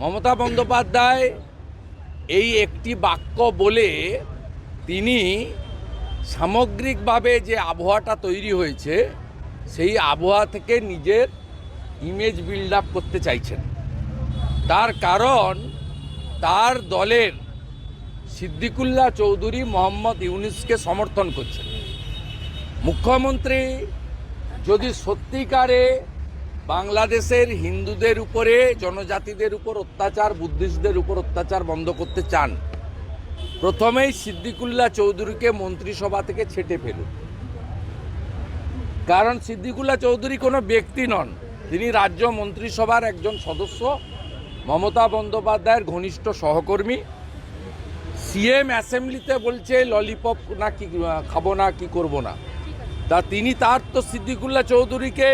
মমতা বন্দ্যোপাধ্যায় এই একটি বাক্য বলে তিনি সামগ্রিকভাবে যে আবহাওয়াটা তৈরি হয়েছে, সেই আবহাওয়া থেকে নিজের ইমেজ বিল্ড আপ করতে চাইছেন। তার কারণ তার দলের সিদ্দিকুল্লাহ চৌধুরী মোহাম্মদ ইউনিসকে সমর্থন করছেন। মুখ্যমন্ত্রী যদি সত্যিকারে বাংলাদেশের হিন্দুদের উপরে, জনজাতিদের উপর অত্যাচার, বুদ্ধিস্টদের উপর অত্যাচার বন্ধ করতে চান। প্রথমেই সিদ্দিকুল্লাহ চৌধুরীকে মন্ত্রিসভা থেকে ছেটে ফেলুন। কারণ সিদ্দিকুল্লাহ চৌধুরী কোনো ব্যক্তি নন। তিনি রাজ্য মন্ত্রিসভার একজন সদস্য, মমতা বন্দ্যোপাধ্যায়ের ঘনিষ্ঠ সহকর্মী। সিএম অ্যাসেম্বলিতে বলছে, ললিপপ না কি, খাব না, কি করব না। তা তিনি, তার তো সিদ্দিকুল্লাহ চৌধুরীকে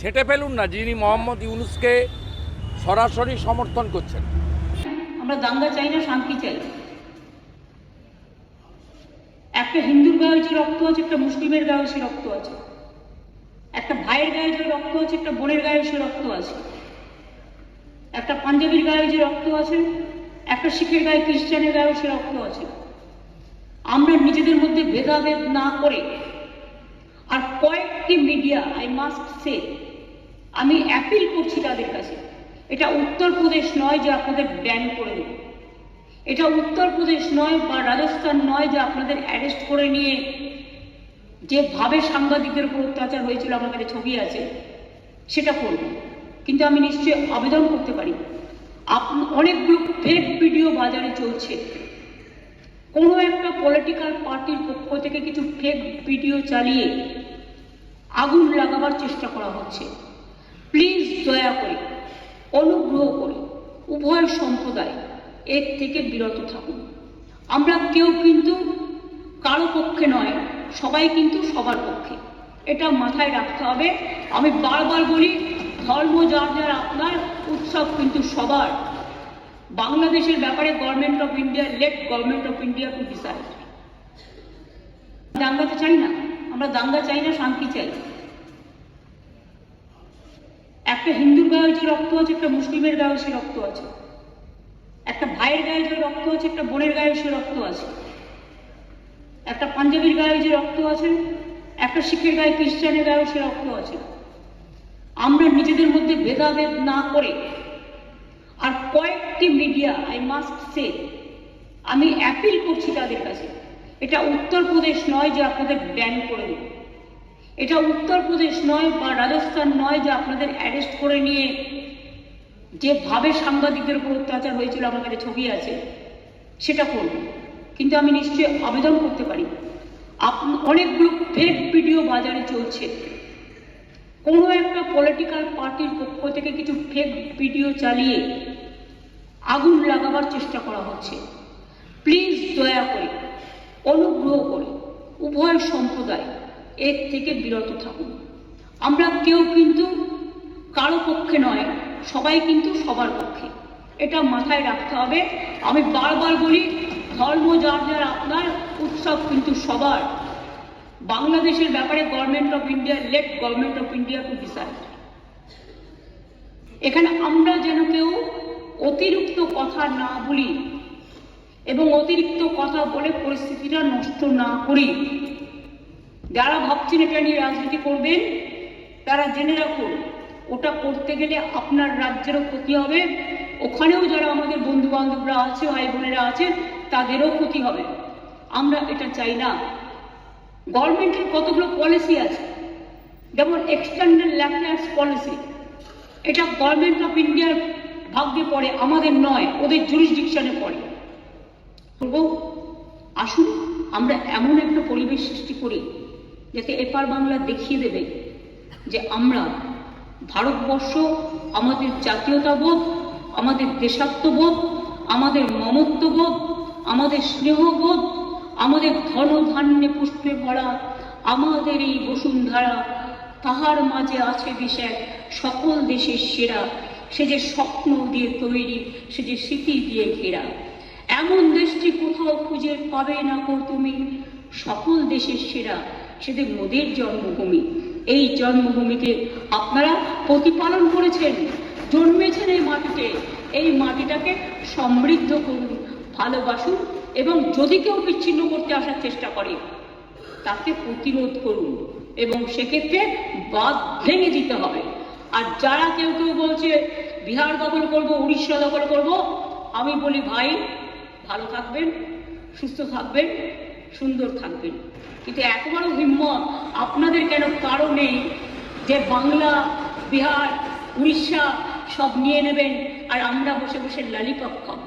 ছেটে ফেলুন না, যিনি মোহাম্মদ ইউনুসকে সরাসরি সমর্থন করছেন। আমরা দাঙ্গা চাই না, শান্তি চাই। একটা হিন্দুর গায়ে যে রক্ত আছে, একটা মুসলিমের গায়ে সে রক্ত আছে। একটা ভাইয়ের গায়ে যে রক্ত আছে, একটা বোনের গায়ে সে রক্ত আছে। একটা পাঞ্জাবির গায়ে যে রক্ত আছে, একটা শিখের গায়ে, খ্রিস্টানের গায়েও সে রক্ত আছে। আমরা নিজেদের মধ্যে ভেদাভেদ না করে আর কয়েকটি মিডিয়া আই মাস্ট সে আমি অ্যাপিল করছি তাদের কাছে। এটা উত্তরপ্রদেশ নয় যে আপনাদের ব্যান করে দেবে। এটা উত্তরপ্রদেশ নয় বা রাজস্থান নয় যে আপনাদের অ্যারেস্ট করে নিয়ে যেভাবে সাংবাদিকদের উপর অত্যাচার হয়েছিল আমার কাছে ছবি আছে, সেটা করব। কিন্তু আমি নিশ্চয়ই আবেদন করতে পারি। অনেকগুলো ফেক ভিডিও বাজারে চলছে। কোনো একটা পলিটিক্যাল পার্টির পক্ষ থেকে কিছু ফেক ভিডিও চালিয়ে আগুন লাগাবার চেষ্টা করা হচ্ছে। প্লিজ দয়া করে, অনুগ্রহ করে উভয় সম্প্রদায় এর থেকে বিরত থাকুন। আমরা কেউ কিন্তু কারও পক্ষে নয়, সবাই কিন্তু সবার পক্ষে। এটা মাথায় রাখতে হবে। আমি বারবার বলি, ধর্ম যার যার আপনার, উৎসব কিন্তু সবার। বাংলাদেশের ব্যাপারে government of India let government of India to decide দাঙ্গাতে চাই না, আমরা দাঙ্গা চাই না, শান্তি চাই। একটা হিন্দুর গায়ে যে রক্ত আছে, একটা মুসলিমের গায়ে সে রক্ত আছে। একটা ভাইয়ের গায়ে যে রক্ত আছে, একটা বোনের গায়ে সে রক্ত আছে। একটা পাঞ্জাবির গায়ে যে রক্ত আছে, একটা শিখের গায়ে, খ্রিস্টানের গায়েও সে রক্ত আছে। আমরা নিজেদের মধ্যে ভেদাভেদ না করে আর কয়েকটি মিডিয়া আই মাস্ট সে আমি অ্যাপিল করছি তাদের কাছে। এটা উত্তরপ্রদেশ নয় যে আপনাদের ব্যান করে দেবে। এটা উত্তরপ্রদেশ নয় বা রাজস্থান নয় যে আপনাদের অ্যারেস্ট করে নিয়ে যেভাবে সাংবাদিকদের উপর অত্যাচার হয়েছিল আমার কাছে ছবি আছে, সেটা করব কিন্তু আমি নিশ্চয়ই আবেদন করতে পারি। অনেকগুলো ফেক ভিডিও বাজারে চলছে। কোনো একটা পলিটিক্যাল পার্টির পক্ষ থেকে কিছু ফেক ভিডিও চালিয়ে আগুন লাগাবার চেষ্টা করা হচ্ছে। প্লিজ দয়া করে, অনুগ্রহ করে, উভয় সম্প্রদায় এর থেকে বিরত থাকুন। আমরা কেউ কিন্তু কারও পক্ষে নয়, সবাই কিন্তু সবার পক্ষে। এটা মাথায় রাখতে হবে। আমি বারবার বলি, ধর্ম যার যার আপনার, উৎসব কিন্তু সবার। বাংলাদেশের ব্যাপারে government of India let government of India to decide এখানে আমরা যেন কেউ অতিরিক্ত কথা না বলি এবং অতিরিক্ত কথা বলে পরিস্থিতিটা নষ্ট না করি। যারা ভাবছেন এটা নিয়ে রাজনীতি করবেন, তারা জেনে রাখুন, ওটা করতে গেলে আপনার রাজ্যেরও ক্ষতি হবে। ওখানেও যারা আমাদের বন্ধু বান্ধবরা আছে ভাই বোনেরা আছে, তাদেরও ক্ষতি হবে। আমরা এটা চাই না। গভর্নমেন্টের কতগুলো পলিসি আছে? যেমন এক্সটার্নাল ল্যাফেয়ার্স পলিসি এটা গভর্নমেন্ট অফ ইন্ডিয়ার ভাগ্যে পড়ে, আমাদের নয়, ওদের জুরিসডিকশনে পড়ে। আসুন, আমরা এমন একটা পরিবেশ সৃষ্টি করি যাতে এপার বাংলা দেখিয়ে দেবে যে আমরা ভারতবর্ষ আমাদের জাতীয়তাবোধ, আমাদের দেশাত্মবোধ, আমাদের মমত্ববোধ, আমাদের স্নেহবোধ, আমাদের ধন ধান্যে পুষ্পে ভরা আমাদের এই বসুন্ধরা, তাহার মাঝে আছে বিষয় সকল দেশের সেরা। সে যে স্বপ্ন দিয়ে তৈরি, সে যে স্মৃতি দিয়ে ঘেরা। এমন দেশটি কোথাও খুঁজে পাবে না কো তুমি? সকল দেশের সেরা। সেদের মোদের জন্মভূমি। এই জন্মভূমিকে আপনারা প্রতিপালন করেছেন, জন্মেছেন এই মাটিতে। এই মাটিটাকে সমৃদ্ধ করুন, ভালোবাসুন এবং যদি কেউ বিচ্ছিন্ন করতে আসার চেষ্টা করে, তাকে প্রতিরোধ করুন এবং সেক্ষেত্রে বাদ ভেঙে দিতে হবে। আর যারা কেউ কেউ বলছে, বিহার দখল করব, উড়িষ্যা দখল করব, আমি বলি, ভাই, ভালো থাকবেন, সুস্থ থাকবেন সুন্দর থাকবেন। কিন্তু এত বড় হিম্মত আপনাদের কেন কারও নেই যে বাংলা, বিহার, উড়িষ্যা সব নিয়ে নেবেন আর আমরা বসে বসে লালিপপ খাব?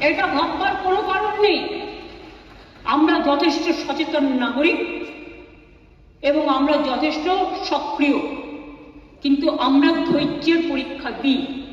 এটা ভাববার কোনো কারণ নেই। আমরা যথেষ্ট সচেতন নাগরিক এবং আমরা যথেষ্ট সক্রিয়। কিন্তু আমরা ধৈর্যের পরীক্ষা দিই।